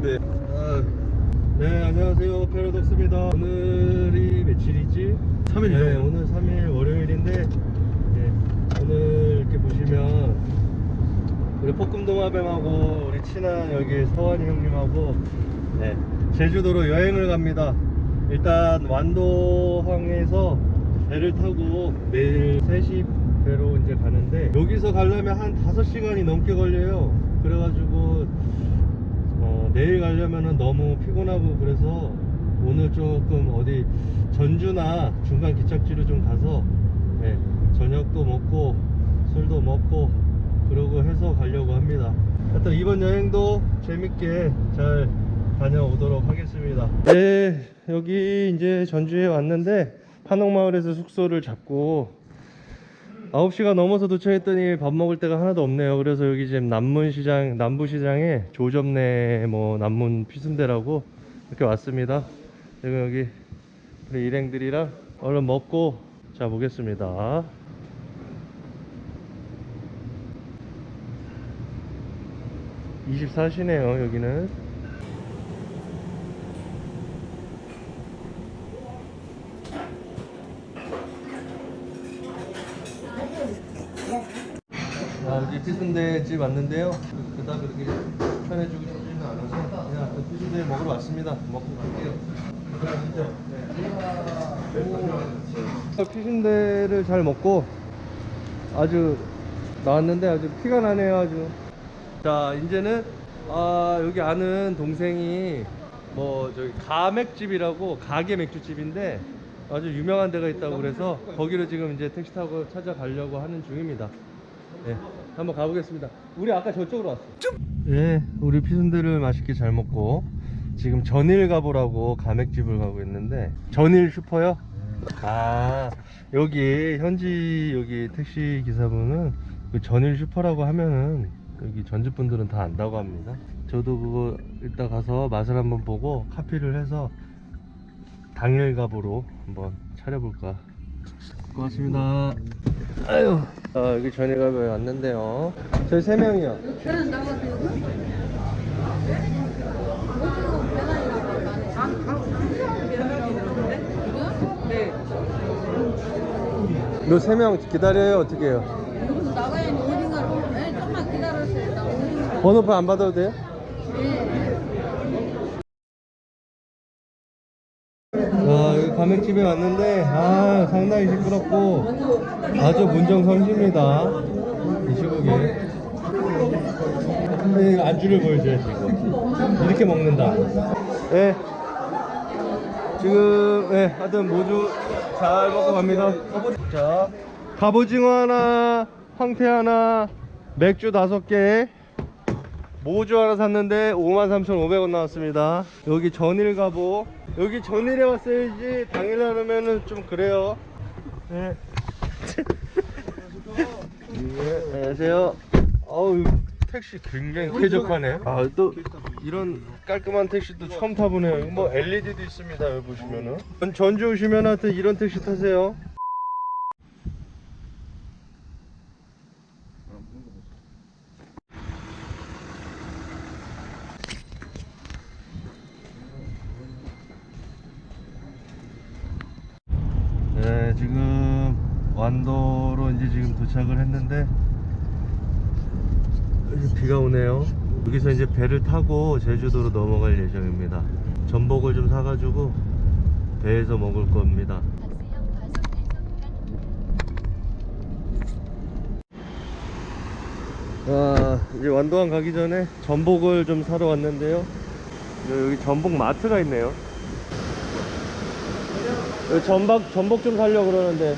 네. 아, 네 안녕하세요 패러독스입니다 오늘이 며칠이지? 3일이죠. 네 오늘 3일 월요일인데 네, 오늘 이렇게 보시면 우리 폭금동아뱀하고 우리 친한 여기 서환이 형님하고 네, 제주도로 여행을 갑니다 일단 완도항에서 배를 타고 매일 3시 배로 이제 가는데 여기서 가려면 한 5시간이 넘게 걸려요 그래가지고 어, 내일 가려면은 너무 피곤하고 그래서 오늘 조금 어디 전주나 중간 기착지로 좀 가서 네, 저녁도 먹고 술도 먹고 그러고 해서 가려고 합니다. 하여튼 이번 여행도 재밌게 잘 다녀오도록 하겠습니다. 네, 여기 이제 전주에 왔는데 한옥마을에서 숙소를 잡고 9시가 넘어서 도착했더니 밥 먹을 데가 하나도 없네요. 그래서 여기 지금 남문시장, 남부시장에 조점내 뭐 남문 피순대라고 이렇게 왔습니다. 지금 여기 우리 일행들이랑 얼른 먹고 자 보겠습니다. (24시네요) 여기는 피순대 집 왔는데요. 그닥 그렇게 편해주고 싶지는 않아서 그냥 그 피순대 먹으러 왔습니다. 먹고 갈게요. 네. 피순대를 잘 먹고 아주 나왔는데 아주 피가 나네요 아주. 자 이제는 아 여기 아는 동생이 뭐 저기 가맥집이라고 가게 맥주집인데 아주 유명한 데가 있다고 그래서 거기로 지금 이제 택시 타고 찾아가려고 하는 중입니다. 네, 한번 가보겠습니다. 우리 아까 저쪽으로 왔어. 예, 우리 피순대를 맛있게 잘 먹고 지금 전일 가보라고 가맥집을 가고 있는데 전일 슈퍼요? 아 여기 현지 여기 택시 기사분은 그 전일 슈퍼라고 하면은 여기 전주 분들은 다 안다고 합니다. 저도 그거 이따 가서 맛을 한번 보고 카피를 해서 당일 갑으로 한번 차려볼까. 고맙습니다. 아유. 아, 여기 전일 갑에 왔는데요. 저희 세 명이요. 너 세 명 기다려요? 어떻게 해요? 여기서 나가야 어딘가로. 네, 좀만 기다려주세요. 번호표 안 받아도 돼요? 네. 여기 가맥집에 왔는데 아 상당히 시끄럽고 아주 문정성시입니다. 이 시국에. 근데 안주를 보여줘야지 이거 이렇게 먹는다. 네 지금 네 하여튼 모두 잘 먹고 갑니다. 자 갑오징어 하나 황태 하나 맥주 다섯 개 모주 하나 샀는데 53,500원 나왔습니다. 여기 전일 가보. 여기 전일에 왔어야지 당일 하면은 좀 그래요. 네. 네, 안녕하세요. 어우, 택시 굉장히 쾌적하네. 아, 또 이런 깔끔한 택시도 처음 타보네요. 뭐 LED도 있습니다. 여기 보시면은. 전주 오시면 하여튼 이런 택시 타세요. 네, 지금 완도로 이제 지금 도착을 했는데 비가 오네요. 여기서 이제 배를 타고 제주도로 넘어갈 예정입니다. 전복을 좀 사가지고 배에서 먹을 겁니다. 아, 이제 완도항 가기 전에 전복을 좀 사러 왔는데요. 여기 전복 마트가 있네요. 여기 전복 전복 좀 살려 그러는데.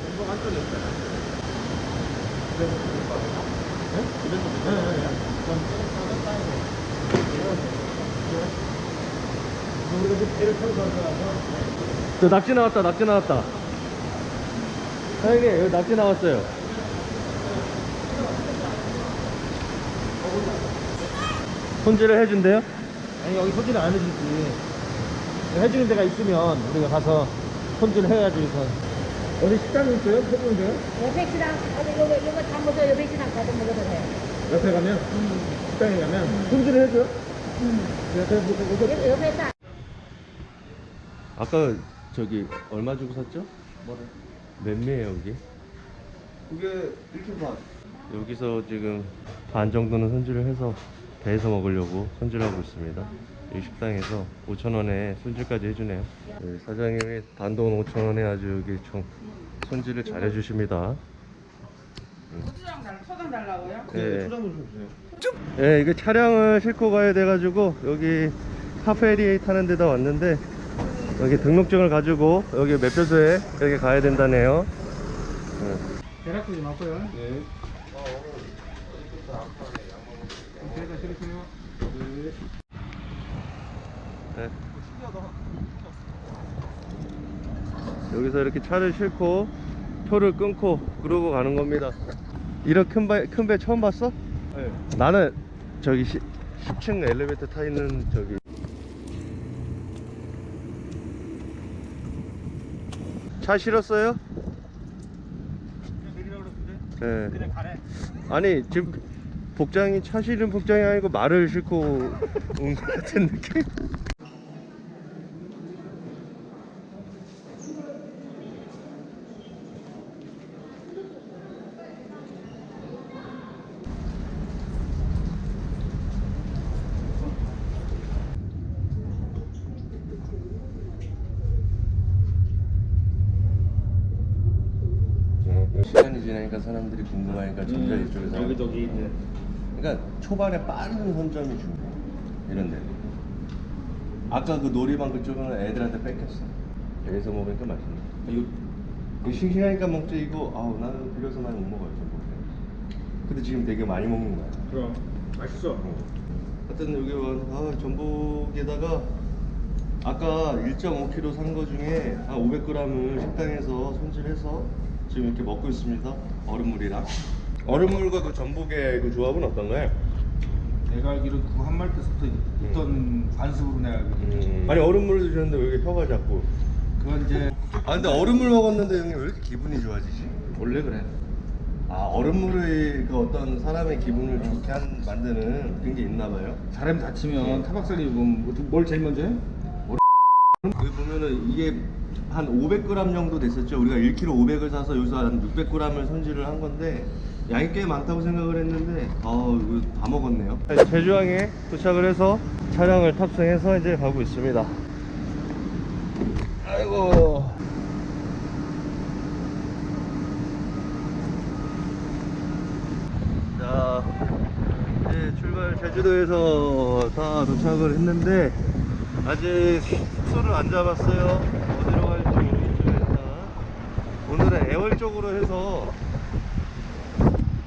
저 낙지 나왔다, 낙지 나왔다. 사장님, 여기 낙지 나왔어요. 손질을 해준대요? 아니 여기 손질 안 해주지. 해주는 데가 있으면 우리가 가서 손질을 해야지. 이거. 어디 식당이 있어요? 해주는 데요? 네, 백시당. 어디 요거 요거 다 먹어요. 백시당 가서 먹어도 돼요. 옆에 가면 식당에 가면 손질을 해줘요? 아까 저기 얼마 주고 샀죠? 뭐를? 몇매예요 여기? 그게 1kg 반. 여기서 지금 반 정도는 손질을 해서 배에서 먹으려고 손질하고 있습니다. 이 식당에서 5,000원에 손질까지 해주네요. 네, 사장님이 단돈 5,000원에 아주 여기 좀 손질을 잘 해주십니다. 달, 소장 달라고요? 네. 초장 좀 주세요. 네, 이게 차량을 싣고 가야 돼가지고 여기 카페리에 타는 데다 왔는데 여기 등록증을 가지고 여기 매표소에 여기 가야 된다네요. 네. 계란도 좀 하고요. 네. 계란 싫으세요? 네. 네. 여기서 이렇게 차를 싣고 표를 끊고 그러고 가는 겁니다. 이런 큰 배, 큰 배 처음 봤어? 네. 나는 저기 10, 10층 엘리베이터 타 있는 저기 차 실었어요? 네. 그냥 가래. 아니 지금 복장이 차 실은 복장이 아니고 말을 싣고 온 것 같은 느낌? 네, 시간이 지나니까 사람들이 궁금하니까 점점 음, 이쪽에서 여기저기 있는. 그러니까 초반에 빠른 선점이 중요해. 이런 데 아까 그 놀이방 그쪽은 애들한테 뺏겼어. 여기서 먹으니까 맛있네. 이거, 이거 싱싱하니까 먹지 이거. 아우 나는 비려서 많이 못 먹어요 저거 근데 지금 되게 많이 먹는 거야. 그럼. 맛있어. 하여튼 여기 와 아, 전복에다가 아까 1.5kg 산 거 중에 한 500g을 식당에서 손질해서 지금 이렇게 먹고 있습니다 얼음물이랑 얼음물과 그 전복의 그 조합은 어떤가요? 내가 알기로 그한 마리 때부터 있던 관습으로 내가 알기로. 아니 얼음물을 드셨는데 왜 이렇게 혀가 자꾸 그건 이제 아 근데 얼음물 먹었는데 형님 왜 이렇게 기분이 좋아지지? 원래 그래. 아 얼음물이 그 어떤 사람의 기분을 좋게 한, 만드는 그런 게 있나 봐요? 사람이 다치면 타박살이 뭐, 뭘 제일 먼저 해? 여기 보면은 이게 한 500g 정도 됐었죠. 우리가 1kg 500을 사서 여기서 한 600g을 손질을 한 건데 양이 꽤 많다고 생각을 했는데 아 이거 다 먹었네요. 제주항에 도착을 해서 차량을 탑승해서 이제 가고 있습니다. 아이고. 자, 이제 출발 제주도에서 다 도착을 했는데 아직 숙소를 안 잡았어요. 어디로 오늘은 애월 쪽으로 해서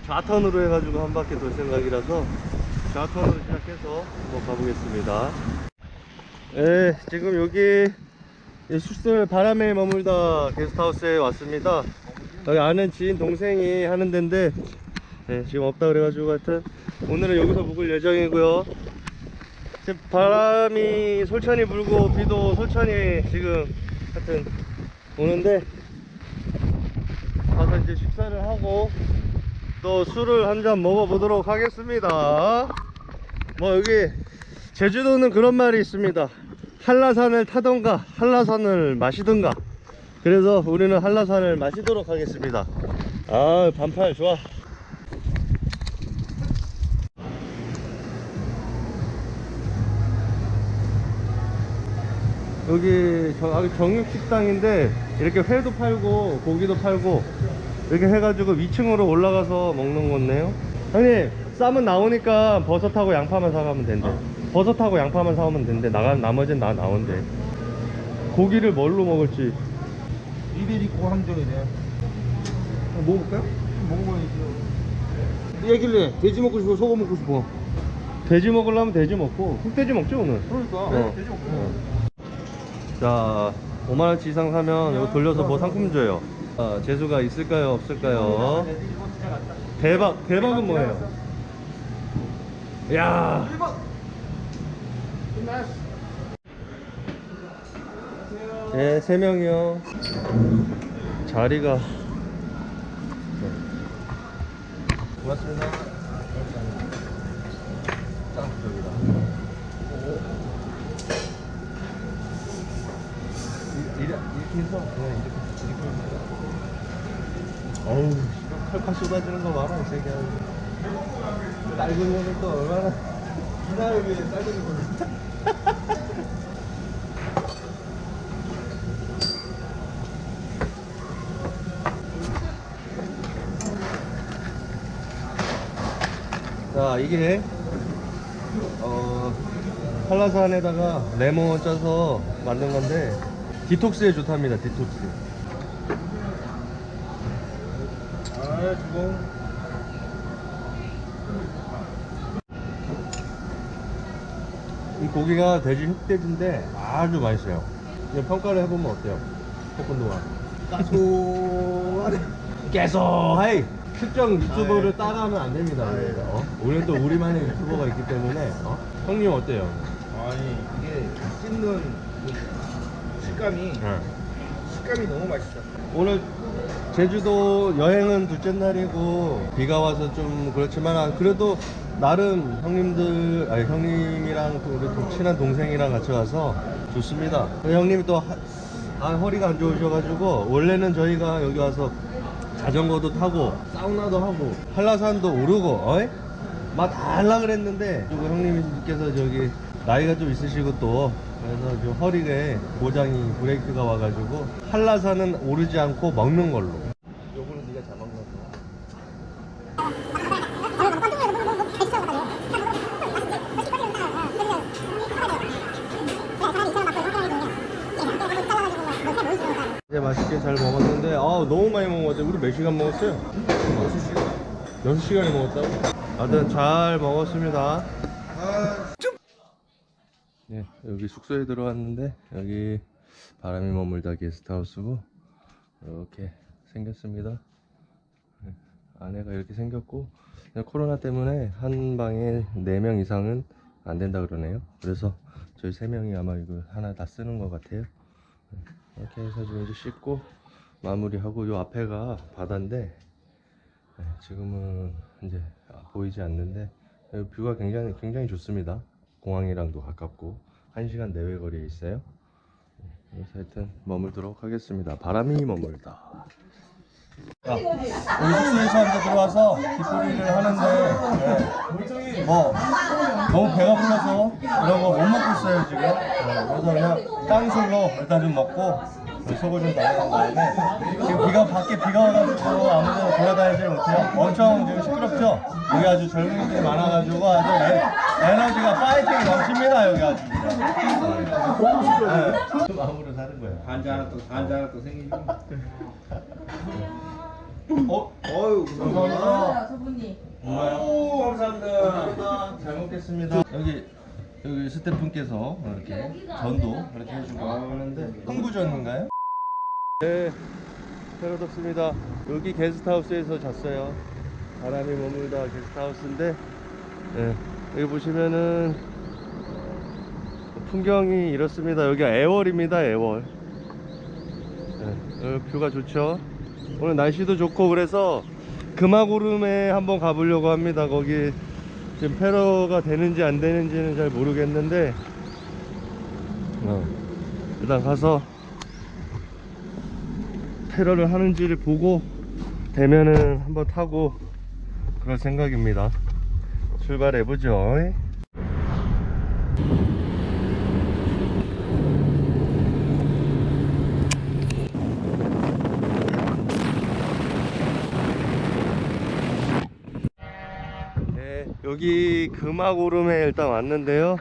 좌턴으로 해가지고 한 바퀴 돌 생각이라서 좌턴으로 시작해서 한번 가보겠습니다. 네, 지금 여기 이 숙소를 바람에 머물다 게스트하우스에 왔습니다. 여기 아는 지인 동생이 하는 데인데 네, 지금 없다 그래가지고 하여튼 오늘은 여기서 묵을 예정이고요. 지금 바람이 솔찬히 불고 비도 솔찬히 지금 하여튼 오는데 가서 이제 식사를 하고 또 술을 한 잔 먹어보도록 하겠습니다. 뭐 여기 제주도는 그런 말이 있습니다. 한라산을 타던가 한라산을 마시던가 그래서 우리는 한라산을 마시도록 하겠습니다. 아 반팔 좋아. 여기 정육식당인데 이렇게 회도 팔고 고기도 팔고 이렇게 해가지고 위층으로 올라가서 먹는 거네요 형님 쌈은 나오니까 버섯하고 양파만 사가면 된대 버섯하고 양파만 사오면 된대 나가 나머지는 나 나온대 고기를 뭘로 먹을지 이벨 있고 한정이네. 먹어볼까요? 먹어봐야죠. 얘길래 돼지 먹고 싶어, 소금 먹고 싶어. 돼지 먹으려면 돼지 먹고 흑돼지 먹죠 오늘 그러니까 어. 돼지 먹고. 어. 자 5만원치 이상 사면 이거 돌려서 뭐 상품 줘요 아, 재수가 있을까요 없을까요 대박 대박은 뭐예요 야 네, 세 명이요. 자리가. 네. 고맙습니다. 짱, 저기다. 이렇게 해서 그냥 이렇게 이렇게 어우 칼칼 쏟아지는 거 봐라 이 새끼야. 딸구면은 또 얼마나 기나를 위해 딸구는 걸로 자 이게 어 한라산에다가 레몬 짜서 만든 건데 디톡스에 좋답니다 디톡스 아 주공 이 고기가 돼지 흑돼지인데 아주 맛있어요 이제 평가를 해보면 어때요? 볶음동안 고소하네 계속 하이 특정 유튜버를 따라하면 안 됩니다 어? 오늘 또 우리만의 유튜버가 있기 때문에 어? 형님 어때요? 아니 이게 씹는 그 식감이 네. 식감이 너무 맛있어. 오늘 제주도 여행은 둘째 날이고 비가 와서 좀 그렇지만 아, 그래도 나름 형님들 아니 형님이랑 또 우리 또 친한 동생이랑 같이 와서 좋습니다. 그 형님이 또 하- 아, 허리가 안 좋으셔가지고 원래는 저희가 여기 와서 자전거도 타고 사우나도 하고 한라산도 오르고 어이? 막다 하려 그랬는데 그리고 형님께서 저기 나이가 좀 있으시고 또 그래서 좀 허리에 고장이 브레이크가 와가지고 한라산은 오르지 않고 먹는 걸로 요거는 네가 잘 먹는 거 이제 맛있게 잘 먹었는데 아 너무 많이 같아요 우리 몇 시간 먹었어요? 6시간 6시간이 먹었다고? 하여튼 잘 먹었습니다 네 여기 숙소에 들어왔는데 여기 바람이 머물다 게스트하우스고 이렇게 생겼습니다. 네, 안에가 이렇게 생겼고 코로나 때문에 한 방에 4명 이상은 안 된다 그러네요. 그래서 저희 3명이 아마 이거 하나 다 쓰는 것 같아요. 이렇게 해서 지금 이제 씻고 마무리하고 요 앞에가 바다인데 네, 지금은 이제 보이지 않는데 뷰가 굉장히 굉장히 좋습니다. 공항이랑도 가깝고 1시간 내외 거리에 있어요. 네, 그래서 하여튼 머물도록 하겠습니다. 바람이 머물다. 숙소에서 이제 들어와서 뒷풀이를 하는데 네, 뭐 너무 배가 불러서 이런 거 못 먹고 있어요 지금 네, 그래서 그냥 깡술로 일단 좀 먹고 속을 좀 달래는 다음에 지금 비가 밖에 비가 와가지고 아무데나 돌아다니지 못해요 엄청 지금 시끄럽죠 여기 아주 젊은이들이 많아가지고 아주 에, 에너지가 파이팅이 넘칩니다 여기 아주 네. 좀 마음으로 사는 거예요 반자 하나 또 반자 하나 또 생기지. 어? 어유 감사합니다 저분이. 오 감사합니다. 잘 먹겠습니다. 여기 여기 스태프분께서 이렇게 전도 이렇게 해주고 하는데 흥부전인가요? 네, 패러독스입니다. 여기 게스트하우스에서 잤어요. 바람이 머물다 게스트하우스인데 네, 여기 보시면은 풍경이 이렇습니다. 여기가 애월입니다. 애월. 네, 뷰가 좋죠. 오늘 날씨도 좋고 그래서 금화구름에 한번 가보려고 합니다. 거기 지금 패러가 되는지 안 되는지는 잘 모르겠는데 어, 일단 가서 패러를 하는지를 보고 되면은 한번 타고 그럴 생각입니다. 출발해 보죠. 네, 여기 금화고름에 일단 왔는데요.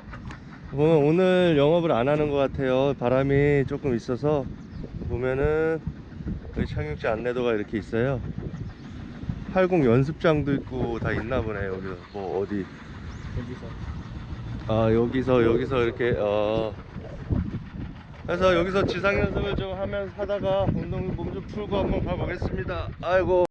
보면 오늘 영업을 안 하는 것 같아요. 바람이 조금 있어서 보면은 여기 착륙지 안내도가 이렇게 있어요. 활공 연습장도 있고 다 있나 보네 여기 뭐 어디? 아 여기서 여기서 이렇게 어. 그래서 여기서 지상 연습을 좀 하면서 하다가 운동 몸 좀 풀고 한번 가보겠습니다. 아이고